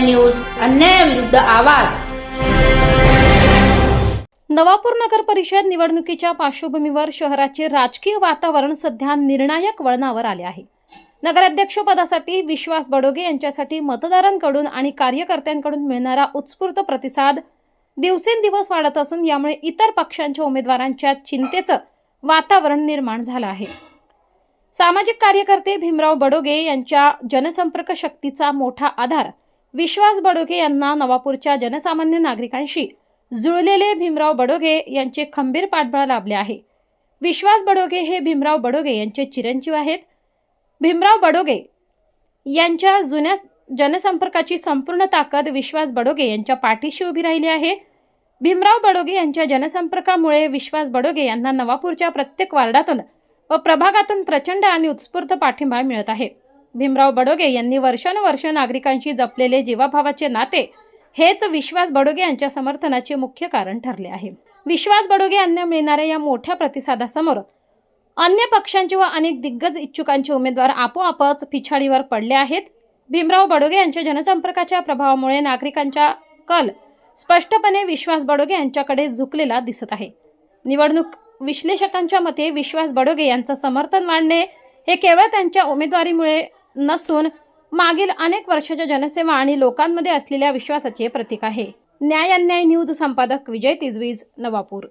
News अन्यायाविरुद्ध आवाज. नवापूर नगर परिषद निवडणुकीच्या पार्श्वभूमीवर शहराचे राजकीय वातावरण सध्या निर्णायक वळणावर आले आहे. नगराध्यक्षपदासाठी विश्वास बडोगे यांच्यासाठी मतदारांकडून आणि कार्यकर्त्यांकडून मिळणारा उत्स्फूर्त प्रतिसाद दिवसेंदिवस वाढत असून यामुळे इतर पक्षांच्या उमेदवारांच्या चिंतेचं वातावरण निर्माण झालं आहे. सामाजिक कार्यकर्ते भीमराव बडोगे यांच्या जनसंपर्क शक्तीचा मोठा आधार विश्वास बडोगे यांना नवापूरच्या जनसामान्य नागरिकांशी जुळलेले भीमराव बडोगे यांचे खंबीर पाठबळ लाभले आहे. विश्वास बडोगे हे भीमराव बडोगे यांचे चिरंजीव आहेत. भीमराव बडोगे यांच्या जुन्या जनसंपर्काची संपूर्ण ताकद विश्वास बडोगे यांच्या पाठीशी उभी राहिली आहे. भीमराव बडोगे यांच्या जनसंपर्कामुळे विश्वास बडोगे यांना नवापूरच्या प्रत्येक वार्डातून व प्रभागातून प्रचंड आणि उत्स्फूर्त पाठिंबा मिळत आहे. भीमराव बडोगे यांनी वर्षानुवर्ष नागरिकांशी जपलेले जीवाभावाचे नाते हेच विश्वास बडोगे यांच्या समर्थनाचे मुख्य कारण ठरले आहे. विश्वास बडोगे यांना मिळणाऱ्या या मोठ्या प्रतिसादासमोर अन्य पक्षांचे व अनेक दिग्गज इच्छुकांचे उमेदवार आपोआपच पिछाडीवर पडले आहेत. भीमराव बडोगे यांच्या जनसंपर्काच्या प्रभावामुळे नागरिकांच्या कल स्पष्टपणे विश्वास बडोगे यांच्याकडे झुकलेला दिसत आहे. निवडणूक विश्लेषकांच्या मते विश्वास बडोगे यांचं समर्थन वाढणे हे केवळ त्यांच्या उमेदवारीमुळे नसून मागील अनेक वर्षाच्या जनसेवा आणि लोकांमध्ये असलेल्या विश्वासाचे प्रतीक आहे. न्याय अन्याय न्यूज संपादक विजय तिजवीज नवापूर.